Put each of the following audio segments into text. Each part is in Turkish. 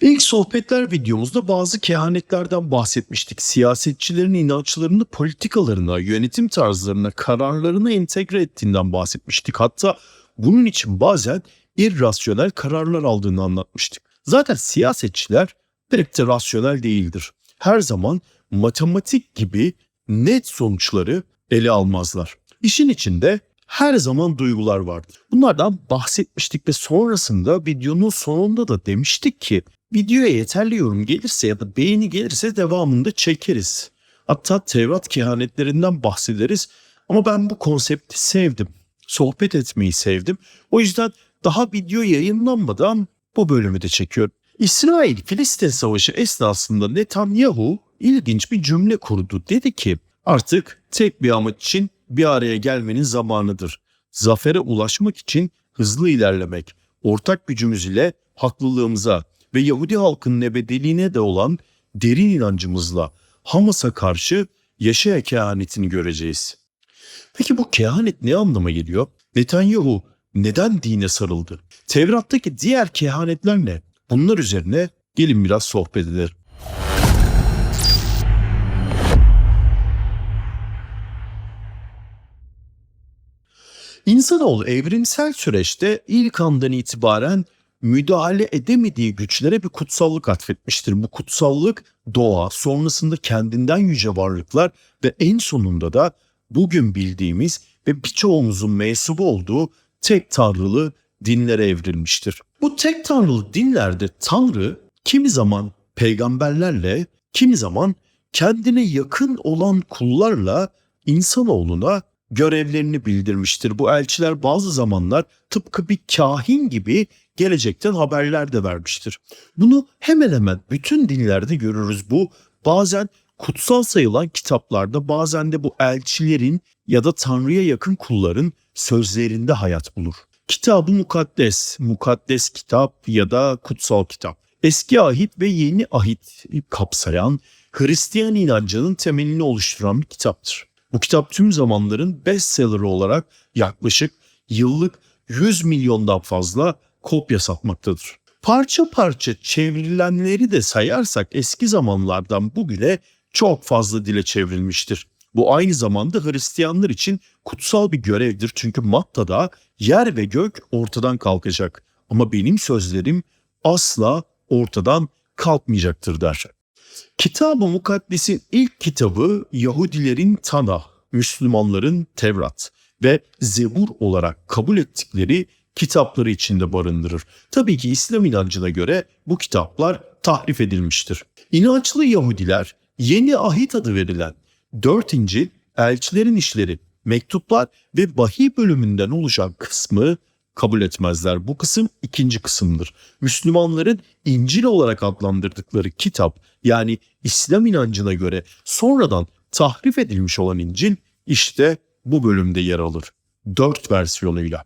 İlk sohbetler videomuzda bazı kehanetlerden bahsetmiştik. Siyasetçilerin inançlarını politikalarına, yönetim tarzlarına, kararlarına entegre ettiğinden bahsetmiştik. Hatta bunun için bazen irrasyonel kararlar aldığını anlatmıştık. Zaten siyasetçiler pek de rasyonel değildir. Her zaman matematik gibi net sonuçları ele almazlar. İşin içinde her zaman duygular vardır. Bunlardan bahsetmiştik ve sonrasında videonun sonunda da demiştik ki videoya yeterli yorum gelirse ya da beğeni gelirse devamında çekeriz. Hatta Tevrat kehanetlerinden bahsederiz ama ben bu konsepti sevdim. Sohbet etmeyi sevdim. O yüzden daha video yayınlanmadan bu bölümü de çekiyorum. İsrail-Filistin savaşı esnasında Netanyahu ilginç bir cümle kurdu. Dedi ki artık tek bir amaç için bir araya gelmenin zamanıdır. Zafere ulaşmak için hızlı ilerlemek, ortak gücümüz ile haklılığımıza ve Yahudi halkının ebediliğine de olan derin inancımızla Hamas'a karşı yaşaya kehanetini göreceğiz. Peki bu kehanet ne anlama geliyor? Netanyahu neden dine sarıldı? Tevrat'taki diğer kehanetler ne? Bunlar üzerine gelin biraz sohbet edelim. İnsanoğlu evrimsel süreçte ilk andan itibaren müdahale edemediği güçlere bir kutsallık atfetmiştir. Bu kutsallık doğa, sonrasında kendinden yüce varlıklar ve en sonunda da bugün bildiğimiz ve birçoğumuzun mensubu olduğu tek tanrılı dinlere evrilmiştir. Bu tek tanrılı dinlerde tanrı kimi zaman peygamberlerle, kimi zaman kendine yakın olan kullarla insanoğluna görevlerini bildirmiştir. Bu elçiler bazı zamanlar tıpkı bir kahin gibi gelecekten haberler de vermiştir. Bunu hemen hemen bütün dinlerde görürüz. Bu bazen kutsal sayılan kitaplarda bazen de bu elçilerin ya da Tanrı'ya yakın kulların sözlerinde hayat bulur. Kitabı mukaddes, mukaddes kitap ya da kutsal kitap. Eski ahit ve yeni ahit kapsayan Hristiyan inancının temelini oluşturan bir kitaptır. Bu kitap tüm zamanların bestselleri olarak yaklaşık yıllık 100 milyondan fazla kopya satmaktadır. Parça parça çevrilenleri de sayarsak eski zamanlardan bugüne çok fazla dile çevrilmiştir. Bu aynı zamanda Hristiyanlar için kutsal bir görevdir çünkü Matta'da yer ve gök ortadan kalkacak ama benim sözlerim asla ortadan kalkmayacaktır der. Kitab-ı Mukaddes'in ilk kitabı Yahudilerin Tanah, Müslümanların Tevrat ve Zebur olarak kabul ettikleri kitapları içinde barındırır. Tabii ki İslam inancına göre bu kitaplar tahrif edilmiştir. İnançlı Yahudiler yeni ahit adı verilen 4. İncil, elçilerin işleri, mektuplar ve vahiy bölümünden oluşan kısmı kabul etmezler. Bu kısım ikinci kısımdır. Müslümanların İncil olarak adlandırdıkları kitap yani İslam inancına göre sonradan tahrif edilmiş olan İncil işte bu bölümde yer alır. Dört versiyonuyla.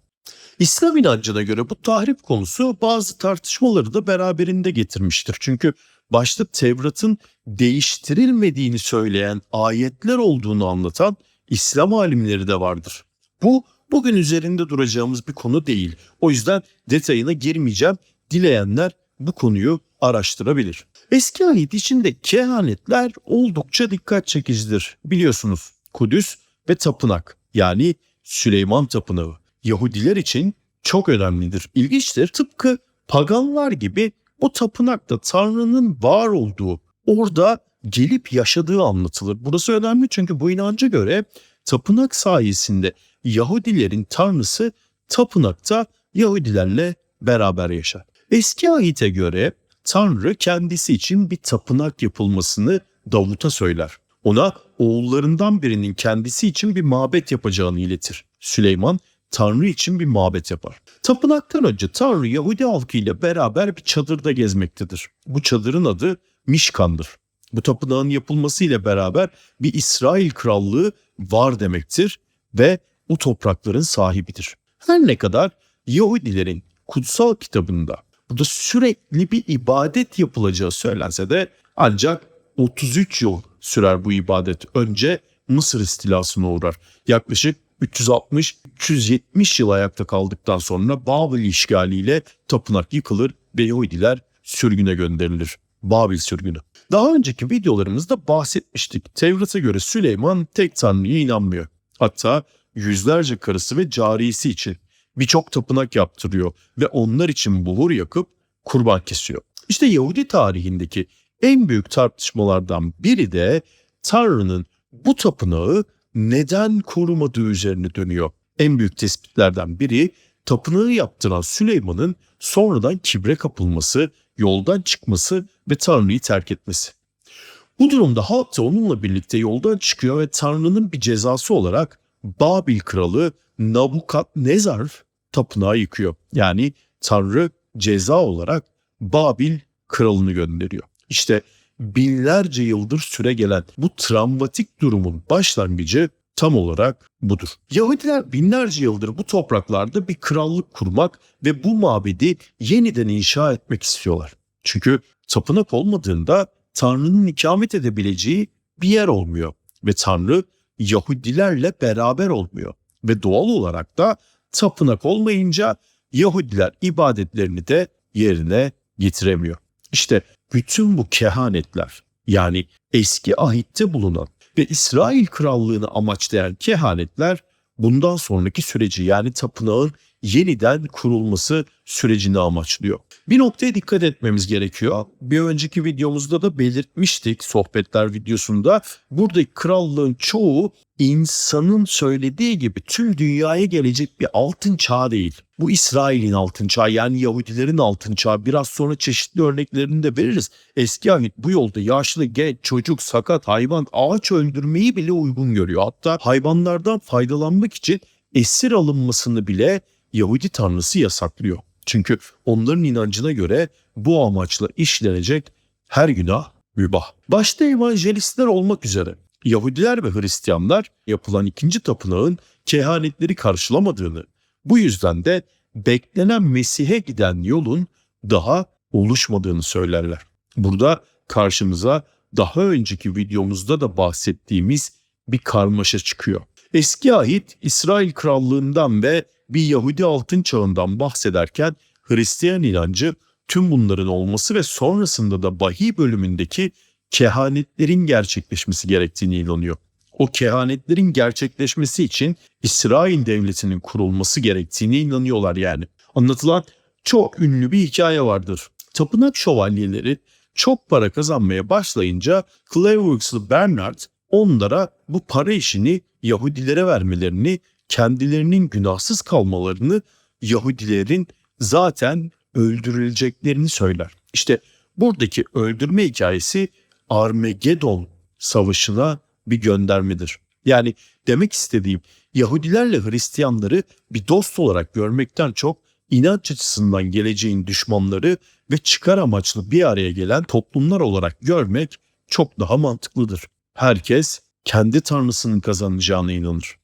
İslam inancına göre bu tahrip konusu bazı tartışmaları da beraberinde getirmiştir. Çünkü başta Tevrat'ın değiştirilmediğini söyleyen ayetler olduğunu anlatan İslam alimleri de vardır. Bu bugün üzerinde duracağımız bir konu değil. O yüzden detayına girmeyeceğim. Dileyenler bu konuyu araştırabilir. Eski ahit içinde kehanetler oldukça dikkat çekicidir. Biliyorsunuz Kudüs ve tapınak yani Süleyman Tapınağı Yahudiler için çok önemlidir. İlginçtir. Tıpkı paganlar gibi o tapınakta Tanrı'nın var olduğu, orada gelip yaşadığı anlatılır. Burası önemli çünkü bu inanca göre tapınak sayesinde Yahudilerin tanrısı tapınakta Yahudilerle beraber yaşar. Eski ahite göre Tanrı kendisi için bir tapınak yapılmasını Davut'a söyler. Ona oğullarından birinin kendisi için bir mabet yapacağını iletir. Süleyman Tanrı için bir mabet yapar. Tapınaktan önce Tanrı Yahudi halkı ile beraber bir çadırda gezmektedir. Bu çadırın adı Mişkan'dır. Bu tapınağın yapılmasıyla beraber bir İsrail krallığı var demektir ve o toprakların sahibidir. Her ne kadar Yahudilerin kutsal kitabında burada sürekli bir ibadet yapılacağı söylense de ancak 33 yıl sürer bu ibadet. Önce Mısır istilasına uğrar. Yaklaşık 360-370 yıl ayakta kaldıktan sonra Babil işgaliyle tapınak yıkılır ve Yahudiler sürgüne gönderilir. Babil sürgünü. Daha önceki videolarımızda bahsetmiştik. Tevrat'a göre Süleyman tek tanrıya inanmıyor. Hatta yüzlerce karısı ve cariyesi için birçok tapınak yaptırıyor ve onlar için buhur yakıp kurban kesiyor. İşte Yahudi tarihindeki en büyük tartışmalardan biri de Tanrı'nın bu tapınağı neden korumadığı üzerine dönüyor. En büyük tespitlerden biri tapınağı yaptıran Süleyman'ın sonradan kibre kapılması, yoldan çıkması ve Tanrı'yı terk etmesi. Bu durumda halk da onunla birlikte yoldan çıkıyor ve Tanrı'nın bir cezası olarak Babil kralı Nabukadnezar tapınağı yıkıyor. Yani Tanrı ceza olarak Babil kralını gönderiyor. İşte binlerce yıldır süre gelen bu travmatik durumun başlangıcı tam olarak budur. Yahudiler binlerce yıldır bu topraklarda bir krallık kurmak ve bu mabedi yeniden inşa etmek istiyorlar. Çünkü tapınak olmadığında Tanrı'nın ikamet edebileceği bir yer olmuyor ve Tanrı Yahudilerle beraber olmuyor ve doğal olarak da tapınak olmayınca Yahudiler ibadetlerini de yerine getiremiyor. İşte bütün bu kehanetler yani eski ahitte bulunan ve İsrail krallığını amaçlayan kehanetler bundan sonraki süreci yani tapınağın yeniden kurulması sürecini amaçlıyor. Bir noktaya dikkat etmemiz gerekiyor. Bir önceki videomuzda da belirtmiştik sohbetler videosunda. Buradaki krallığın çoğu insanın söylediği gibi tüm dünyaya gelecek bir altın çağ değil. Bu İsrail'in altın çağı yani Yahudilerin altın çağı. Biraz sonra çeşitli örneklerini de veririz. Eski ahit bu yolda yaşlı, genç, çocuk, sakat, hayvan, ağaç öldürmeyi bile uygun görüyor. Hatta hayvanlardan faydalanmak için esir alınmasını bile Yahudi tanrısı yasaklıyor. Çünkü onların inancına göre bu amaçla işlenecek her günah mübah. Başta evangelistler olmak üzere Yahudiler ve Hristiyanlar yapılan ikinci tapınağın kehanetleri karşılamadığını, bu yüzden de beklenen Mesih'e giden yolun daha oluşmadığını söylerler. Burada karşımıza daha önceki videomuzda da bahsettiğimiz bir karmaşa çıkıyor. Eski ahit İsrail krallığından ve bir Yahudi altın çağından bahsederken Hristiyan inancı tüm bunların olması ve sonrasında da Bahi bölümündeki kehanetlerin gerçekleşmesi gerektiğini inanıyor. O kehanetlerin gerçekleşmesi için İsrail devletinin kurulması gerektiğini inanıyorlar yani. Anlatılan çok ünlü bir hikaye vardır. Tapınak şövalyeleri çok para kazanmaya başlayınca Clayworks'lı Bernard onlara bu para işini Yahudilere vermelerini, kendilerinin günahsız kalmalarını, Yahudilerin zaten öldürüleceklerini söyler. İşte buradaki öldürme hikayesi Armagedon savaşına bir göndermedir. Yani demek istediğim Yahudilerle Hristiyanları bir dost olarak görmekten çok inanç açısından geleceğin düşmanları ve çıkar amaçlı bir araya gelen toplumlar olarak görmek çok daha mantıklıdır. Herkes kendi tanrısının kazanacağına inanır.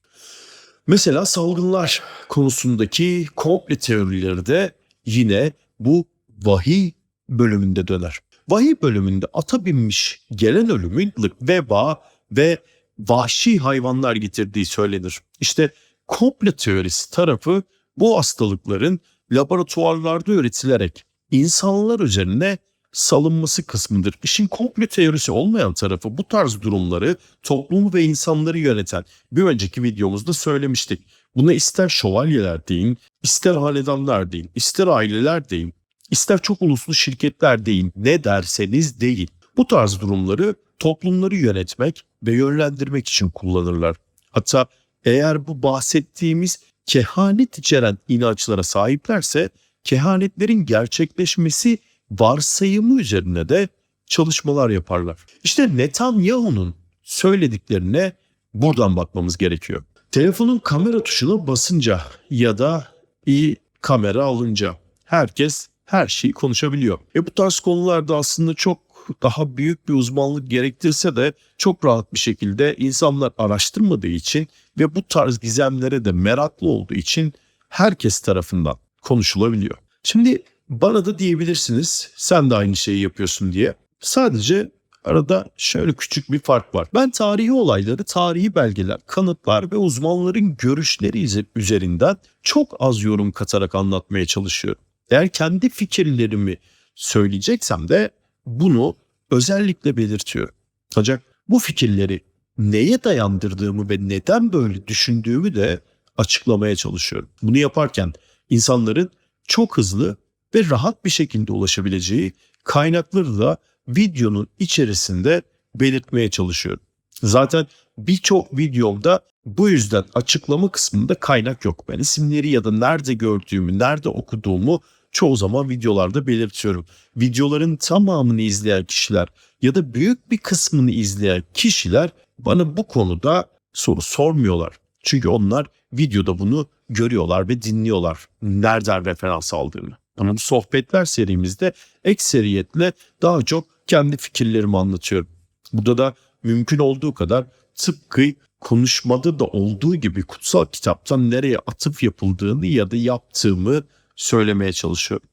Mesela salgınlar konusundaki komple teorileri de yine bu vahiy bölümünde döner. Vahiy bölümünde ata binmiş gelen ölümün veba ve vahşi hayvanlar getirdiği söylenir. İşte komple teorisi tarafı bu hastalıkların laboratuvarlarda üretilerek insanlar üzerine salınması kısmıdır. İşin komple teorisi olmayan tarafı bu tarz durumları toplumu ve insanları yöneten bir önceki videomuzda söylemiştik. Buna ister şövalyeler deyin, ister hanedanlar deyin, ister aileler deyin, ister çok uluslu şirketler deyin, ne derseniz deyin. Bu tarz durumları toplumları yönetmek ve yönlendirmek için kullanırlar. Hatta eğer bu bahsettiğimiz kehanet içeren inançlara sahiplerse kehanetlerin gerçekleşmesi varsayımı üzerine de çalışmalar yaparlar. İşte Netanyahu'nun söylediklerine buradan bakmamız gerekiyor. Telefonun kamera tuşuna basınca ya da iyi kamera alınca herkes her şeyi konuşabiliyor. E bu tarz konularda aslında çok daha büyük bir uzmanlık gerektirse de çok rahat bir şekilde insanlar araştırmadığı için ve bu tarz gizemlere de meraklı olduğu için herkes tarafından konuşulabiliyor. Şimdi bana da diyebilirsiniz sen de aynı şeyi yapıyorsun diye. Sadece arada şöyle küçük bir fark var. Ben tarihi olayları, tarihi belgeler, kanıtlar ve uzmanların görüşleri üzerinden çok az yorum katarak anlatmaya çalışıyorum. Eğer kendi fikirlerimi söyleyeceksem de bunu özellikle belirtiyorum. Ancak bu fikirleri neye dayandırdığımı ve neden böyle düşündüğümü de açıklamaya çalışıyorum. Bunu yaparken insanların çok hızlı ve rahat bir şekilde ulaşabileceği kaynakları da videonun içerisinde belirtmeye çalışıyorum. Zaten birçok videomda bu yüzden açıklama kısmında kaynak yok. Ben isimleri ya da nerede gördüğümü, nerede okuduğumu çoğu zaman videolarda belirtiyorum. Videoların tamamını izleyen kişiler ya da büyük bir kısmını izleyen kişiler bana bu konuda soru sormuyorlar. Çünkü onlar videoda bunu görüyorlar ve dinliyorlar. Nereden referans aldığını. Ama bu sohbetler serimizde ekseriyetle daha çok kendi fikirlerimi anlatıyorum. Burada da mümkün olduğu kadar tıpkı konuşmada da olduğu gibi kutsal kitaptan nereye atıf yapıldığını ya da yaptığımı söylemeye çalışıyorum.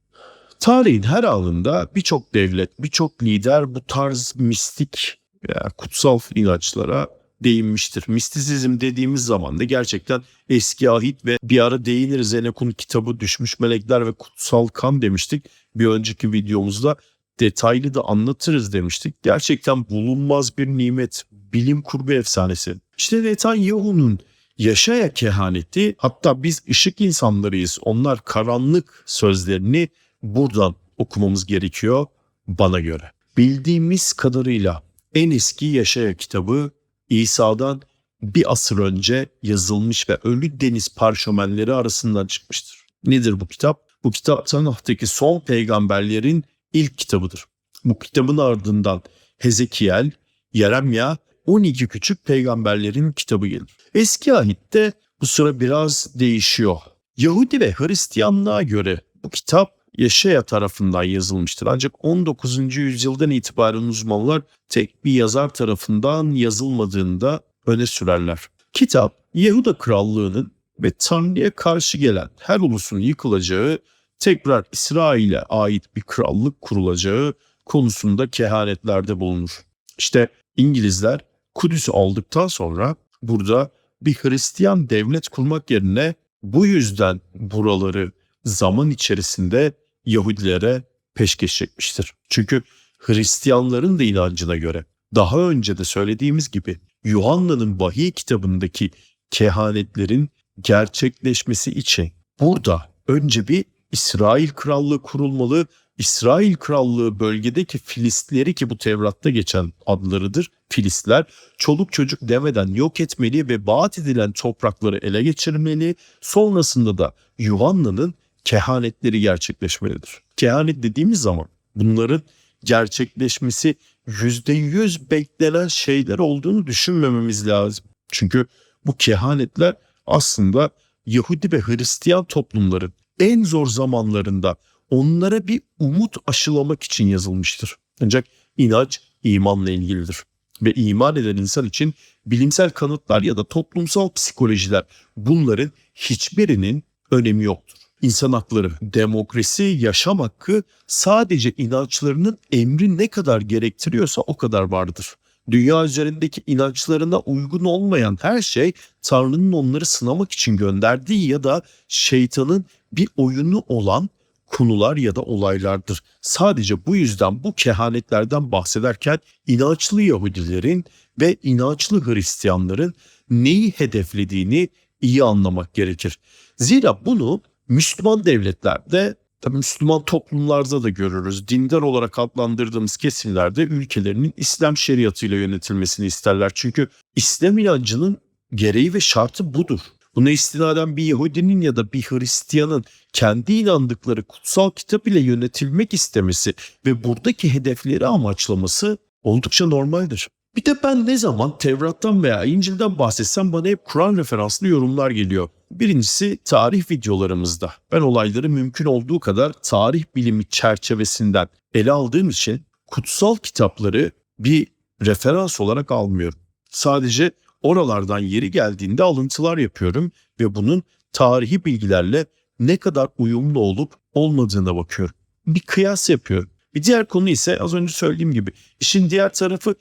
Tarihin her anında birçok devlet, birçok lider bu tarz mistik veya kutsal inançlara değinmiştir. Mistisizm dediğimiz zaman da gerçekten eski ahit ve bir ara değiniriz Enekun kitabı Düşmüş Melekler ve Kutsal Kan demiştik. Bir önceki videomuzda detaylı da anlatırız demiştik. Gerçekten bulunmaz bir nimet, bilim kurgu efsanesi. İşte Netanyahu'nun yaşaya kehaneti hatta biz ışık insanlarıyız onlar karanlık sözlerini buradan okumamız gerekiyor bana göre. Bildiğimiz kadarıyla en eski yaşaya kitabı İsa'dan bir asır önce yazılmış ve ölü deniz parşömenleri arasından çıkmıştır. Nedir bu kitap? Bu kitap Tanah'taki son peygamberlerin ilk kitabıdır. Bu kitabın ardından Hezekiel, Yeremya, 12 küçük peygamberlerin kitabı gelir. Eski ahitte bu sıra biraz değişiyor. Yahudi ve Hristiyanlığa göre bu kitap Yaşaya tarafından yazılmıştır. Ancak 19. yüzyıldan itibaren uzmanlar tek bir yazar tarafından yazılmadığını da öne sürerler. Kitap Yahuda Krallığı'nın ve Tanrı'ya karşı gelen her ulusun yıkılacağı, tekrar İsrail'e ait bir krallık kurulacağı konusunda kehanetlerde bulunur. İşte İngilizler Kudüs'ü aldıktan sonra burada bir Hristiyan devlet kurmak yerine bu yüzden buraları zaman içerisinde Yahudilere peşkeş çekmiştir. Çünkü Hristiyanların da inancına göre daha önce de söylediğimiz gibi Yuhanna'nın vahiy kitabındaki kehanetlerin gerçekleşmesi için burada önce bir İsrail krallığı kurulmalı. İsrail krallığı bölgedeki Filistleri ki bu Tevrat'ta geçen adlarıdır. Filistler çoluk çocuk demeden yok etmeli ve vaat edilen toprakları ele geçirmeli. Sonrasında da Yuhanna'nın kehanetleri gerçekleşmelidir. Kehanet dediğimiz zaman bunların gerçekleşmesi yüzde yüz beklenen şeyler olduğunu düşünmememiz lazım. Çünkü bu kehanetler aslında Yahudi ve Hristiyan toplumların en zor zamanlarında onlara bir umut aşılamak için yazılmıştır. Ancak inanç imanla ilgilidir. Ve iman eden insan için bilimsel kanıtlar ya da toplumsal psikolojiler bunların hiçbirinin önemi yoktur. İnsan hakları, demokrasi, yaşam hakkı sadece inançlarının emri ne kadar gerektiriyorsa o kadar vardır. Dünya üzerindeki inançlarına uygun olmayan her şey Tanrı'nın onları sınamak için gönderdiği ya da şeytanın bir oyunu olan konular ya da olaylardır. Sadece bu yüzden bu kehanetlerden bahsederken inançlı Yahudilerin ve inançlı Hristiyanların neyi hedeflediğini iyi anlamak gerekir. Zira bunu Müslüman devletlerde tabii Müslüman toplumlarda da görürüz. Dindar olarak adlandırdığımız kesimlerde ülkelerinin İslam şeriatıyla yönetilmesini isterler. Çünkü İslam inancının gereği ve şartı budur. Buna istinaden bir Yahudinin ya da bir Hristiyanın kendi inandıkları kutsal kitap ile yönetilmek istemesi ve buradaki hedefleri amaçlaması oldukça normaldir. Bir de ben ne zaman Tevrat'tan veya İncil'den bahsetsem bana hep Kur'an referanslı yorumlar geliyor. Birincisi tarih videolarımızda. Ben olayları mümkün olduğu kadar tarih bilimi çerçevesinden ele aldığım için kutsal kitapları bir referans olarak almıyorum. Sadece oralardan yeri geldiğinde alıntılar yapıyorum ve bunun tarihi bilgilerle ne kadar uyumlu olup olmadığına bakıyorum. Bir kıyas yapıyorum. Bir diğer konu ise az önce söylediğim gibi işin diğer tarafı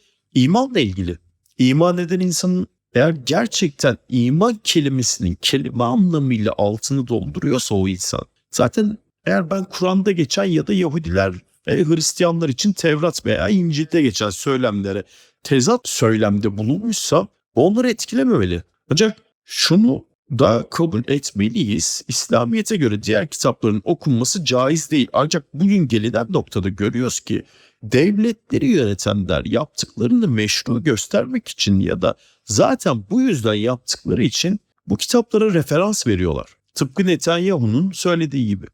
imanla ilgili. İman eden insanın eğer gerçekten iman kelimesinin kelime anlamıyla altını dolduruyorsa o insan zaten eğer ben Kur'an'da geçen ya da Yahudiler E, Hristiyanlar için Tevrat veya İncil'de geçen söylemlere tezat söylemde bulunmuşsa onları etkilememeli. Ancak şunu da kabul etmeliyiz. İslamiyet'e göre diğer kitapların okunması caiz değil. Ancak bugün gelinen noktada görüyoruz ki devletleri yönetenler yaptıklarını meşru göstermek için ya da zaten bu yüzden yaptıkları için bu kitaplara referans veriyorlar. Tıpkı Netanyahu'nun söylediği gibi.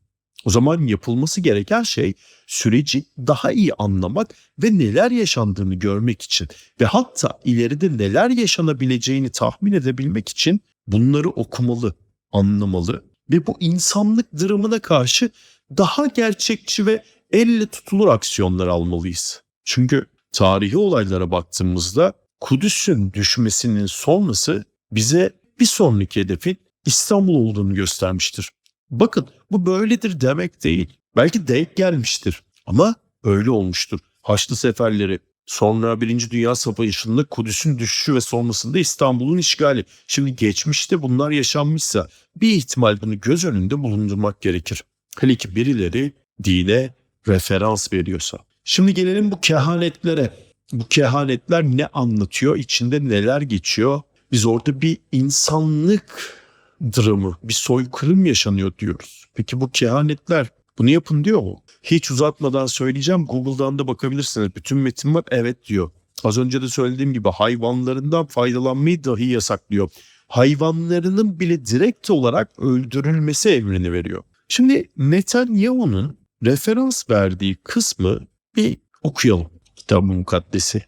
O zaman yapılması gereken şey süreci daha iyi anlamak ve neler yaşandığını görmek için ve hatta ileride neler yaşanabileceğini tahmin edebilmek için bunları okumalı, anlamalı ve bu insanlık dramına karşı daha gerçekçi ve elle tutulur aksiyonlar almalıyız. Çünkü tarihi olaylara baktığımızda Kudüs'ün düşmesinin sonrası bize bir sonraki hedefin İstanbul olduğunu göstermiştir. Bakın bu böyledir demek değil. Belki denk gelmiştir ama öyle olmuştur. Haçlı seferleri, sonra Birinci Dünya Savaşı'nda Kudüs'ün düşüşü ve sonrasında İstanbul'un işgali. Şimdi geçmişte bunlar yaşanmışsa bir ihtimal bunu göz önünde bulundurmak gerekir. Hele ki birileri dine referans veriyorsa. Şimdi gelelim bu kehanetlere. Bu kehanetler ne anlatıyor? İçinde neler geçiyor? Biz orada bir insanlık dramı, bir soykırım yaşanıyor diyoruz. Peki bu kehanetler bunu yapın diyor mu? Hiç uzatmadan söyleyeceğim. Google'dan da bakabilirsiniz. Bütün metin var. Evet diyor. Az önce de söylediğim gibi hayvanlarından faydalanmayı dahi yasaklıyor. Hayvanlarının bile direkt olarak öldürülmesi emrini veriyor. Şimdi Netanyahu'nun referans verdiği kısmı bir okuyalım. Kitab-ı Mukaddes'i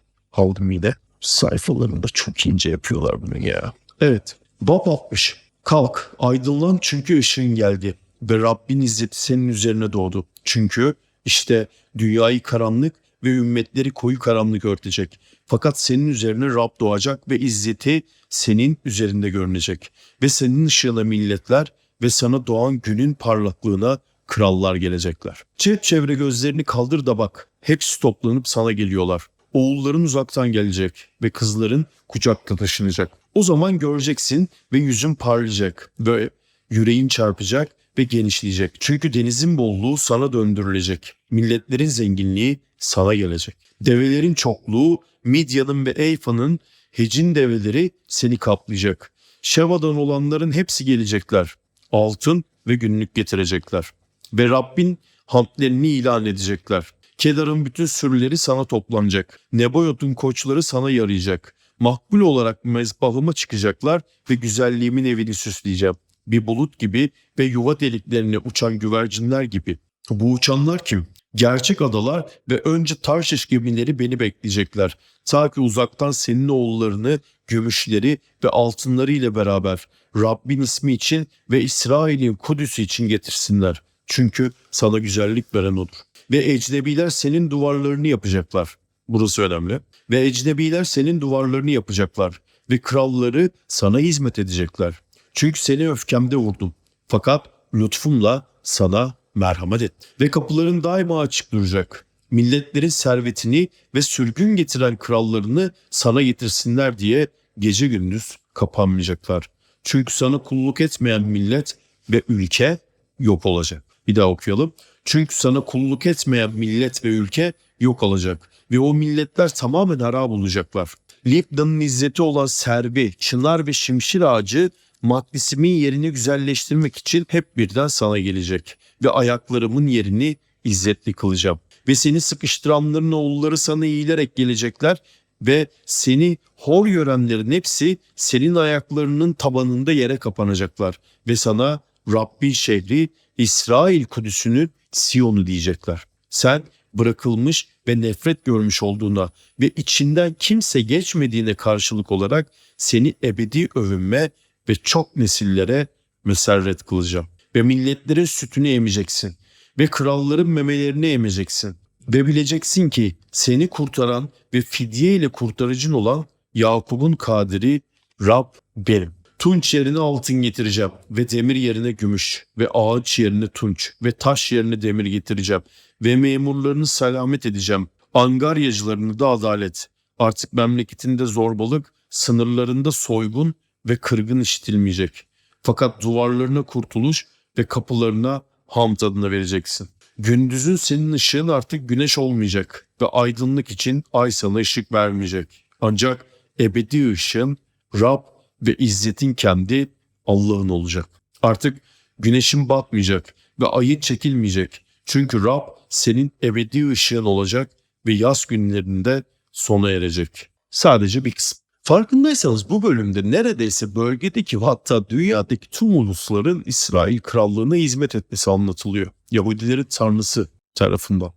yine. Sayfalarında çok ince yapıyorlar bunu ya. Evet. Bab 60. Kalk, aydınlan çünkü ışığın geldi ve Rabbin izzeti senin üzerine doğdu. Çünkü işte dünyayı karanlık ve ümmetleri koyu karanlık örtecek. Fakat senin üzerine Rab doğacak ve izzeti senin üzerinde görünecek. Ve senin ışığına milletler ve sana doğan günün parlaklığına krallar gelecekler. Çevre çevre gözlerini kaldır da bak. Hepsi toplanıp sana geliyorlar. Oğulların uzaktan gelecek ve kızların kucakta taşınacak. O zaman göreceksin ve yüzün parlayacak ve yüreğin çarpacak ve genişleyecek. Çünkü denizin bolluğu sana döndürülecek. Milletlerin zenginliği sana gelecek. Develerin çokluğu Midya'nın ve Eyfa'nın Hecin develeri seni kaplayacak. Şeva'dan olanların hepsi gelecekler. Altın ve günlük getirecekler. Ve Rabbin hamdlerini ilan edecekler. Kedar'ın bütün sürüleri sana toplanacak. Neboyot'un koçları sana yarayacak. Makbul olarak mezbahıma çıkacaklar ve güzelliğimin evini süsleyeceğim. Bir bulut gibi ve yuva deliklerine uçan güvercinler gibi. Bu uçanlar kim? Gerçek adalar ve önce Tarşiş gemileri beni bekleyecekler. Ta ki uzaktan senin oğullarını, gümüşleri ve altınları ile beraber Rabbin ismi için ve İsrail'in Kudüs'ü için getirsinler. Çünkü sana güzellik veren odur. Ve ecnebiler senin duvarlarını yapacaklar. Burası önemli. Ve ecnebiler senin duvarlarını yapacaklar. Ve kralları sana hizmet edecekler. Çünkü seni öfkemde vurdum. Fakat lütfumla sana merhamet et. Ve kapıların daima açık duracak. Milletlerin servetini ve sürgün getiren krallarını sana getirsinler diye gece gündüz kapanmayacaklar. Çünkü sana kulluk etmeyen millet ve ülke yok olacak. Bir daha okuyalım. Çünkü sana kulluk etmeyen millet ve ülke yok olacak. Ve o milletler tamamen harap olacaklar. Libna'nın izzeti olan servi, çınar ve şimşir ağacı maddesimin yerini güzelleştirmek için hep birden sana gelecek. Ve ayaklarımın yerini izzetli kılacağım. Ve seni sıkıştıranların oğulları sana eğilerek gelecekler ve seni hor görenlerin hepsi senin ayaklarının tabanında yere kapanacaklar ve sana Rabbi şehri İsrail Kudüs'ünü Siyon'u diyecekler. Sen bırakılmış ve nefret görmüş olduğuna ve içinden kimse geçmediğine karşılık olarak seni ebedi övünme ve çok nesillere meserret kılacağım. Ve milletlerin sütünü emeceksin ve kralların memelerini emeceksin. Ve bileceksin ki seni kurtaran ve fidye ile kurtarıcın olan Yakup'un kadiri Rab benim. Tunç yerine altın getireceğim ve demir yerine gümüş ve ağaç yerine tunç ve taş yerine demir getireceğim ve memurlarını selamet edeceğim. Angaryacılarını da adalet. Artık memleketinde zorbalık, sınırlarında soygun ve kırgın işitilmeyecek. Fakat duvarlarına kurtuluş ve kapılarına ham tadını vereceksin. Gündüzün senin ışığın artık güneş olmayacak ve aydınlık için ay sana ışık vermeyecek. Ancak ebedi ışığın Rab ve izzetin kendi Allah'ın olacak. Artık güneşin batmayacak ve ayın çekilmeyecek. Çünkü Rab senin ebedi ışığın olacak ve yaz günlerinde sona erecek. Sadece bir kısım. Farkındaysanız bu bölümde neredeyse bölgedeki hatta dünyadaki tüm ulusların İsrail krallığına hizmet etmesi anlatılıyor. Yahudilerin tanrısı tarafından.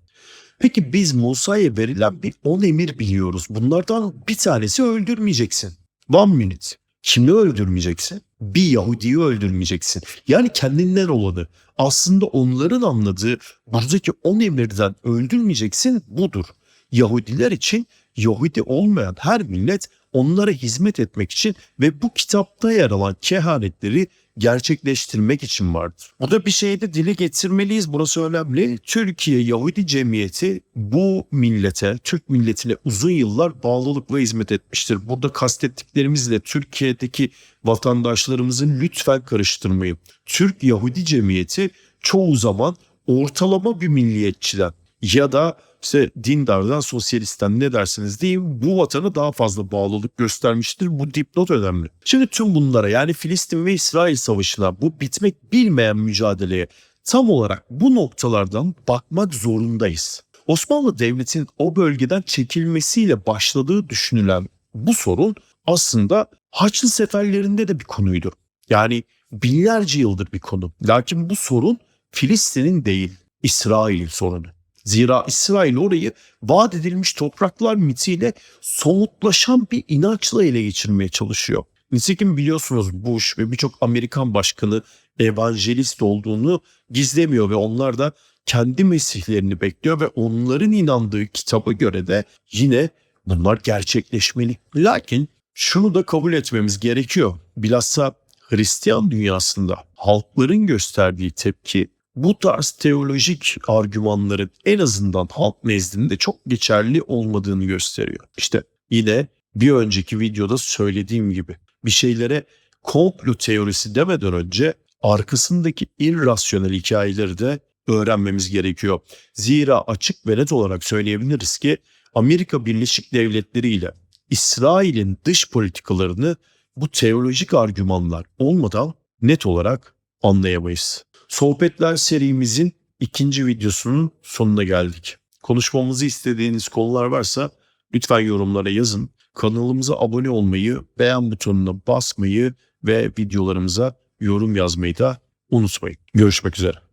Peki biz Musa'ya verilen bir 10 emir biliyoruz. Bunlardan bir tanesi öldürmeyeceksin. One minute. Kimi öldürmeyeceksin? Bir Yahudi'yi öldürmeyeceksin. Yani kendinden olanı. Aslında onların anladığı buradaki 10 emirden öldürmeyeceksin budur. Yahudiler için Yahudi olmayan her millet onlara hizmet etmek için ve bu kitapta yer alan kehanetleri gerçekleştirmek için vardır. Burada bir şeyi de dile getirmeliyiz. Burası önemli. Türkiye Yahudi Cemiyeti bu millete, Türk milletine uzun yıllar bağlılıkla hizmet etmiştir. Burada kastettiklerimizle Türkiye'deki vatandaşlarımızı lütfen karıştırmayın. Türk Yahudi Cemiyeti çoğu zaman ortalama bir milliyetçiden ya da işte dindardan, sosyalistten ne dersiniz diyeyim bu vatana daha fazla bağlılık göstermiştir. Bu dipnot önemli. Şimdi tüm bunlara yani Filistin ve İsrail savaşına bu bitmek bilmeyen mücadeleye tam olarak bu noktalardan bakmak zorundayız. Osmanlı Devleti'nin o bölgeden çekilmesiyle başladığı düşünülen bu sorun aslında Haçlı seferlerinde de bir konuydu. Yani binlerce yıldır bir konu. Lakin bu sorun Filistin'in değil, İsrail'in sorunu. Zira İsrail orayı vaat edilmiş topraklar mitiyle somutlaşan bir inançla ele geçirmeye çalışıyor. Nitekim biliyorsunuz Bush ve birçok Amerikan başkanı evangelist olduğunu gizlemiyor ve onlar da kendi mesihlerini bekliyor ve onların inandığı kitaba göre de yine bunlar gerçekleşmeli. Lakin şunu da kabul etmemiz gerekiyor. Bilhassa Hristiyan dünyasında halkların gösterdiği tepki bu tarz teolojik argümanların en azından halk nezdinde çok geçerli olmadığını gösteriyor. İşte yine bir önceki videoda söylediğim gibi bir şeylere komplo teorisi demeden önce arkasındaki irrasyonel hikayeleri de öğrenmemiz gerekiyor. Zira açık ve net olarak söyleyebiliriz ki Amerika Birleşik Devletleri ile İsrail'in dış politikalarını bu teolojik argümanlar olmadan net olarak anlayamayız. Sohbetler serimizin ikinci videosunun sonuna geldik. Konuşmamızı istediğiniz konular varsa lütfen yorumlara yazın. Kanalımıza abone olmayı, beğen butonuna basmayı ve videolarımıza yorum yazmayı da unutmayın. Görüşmek üzere.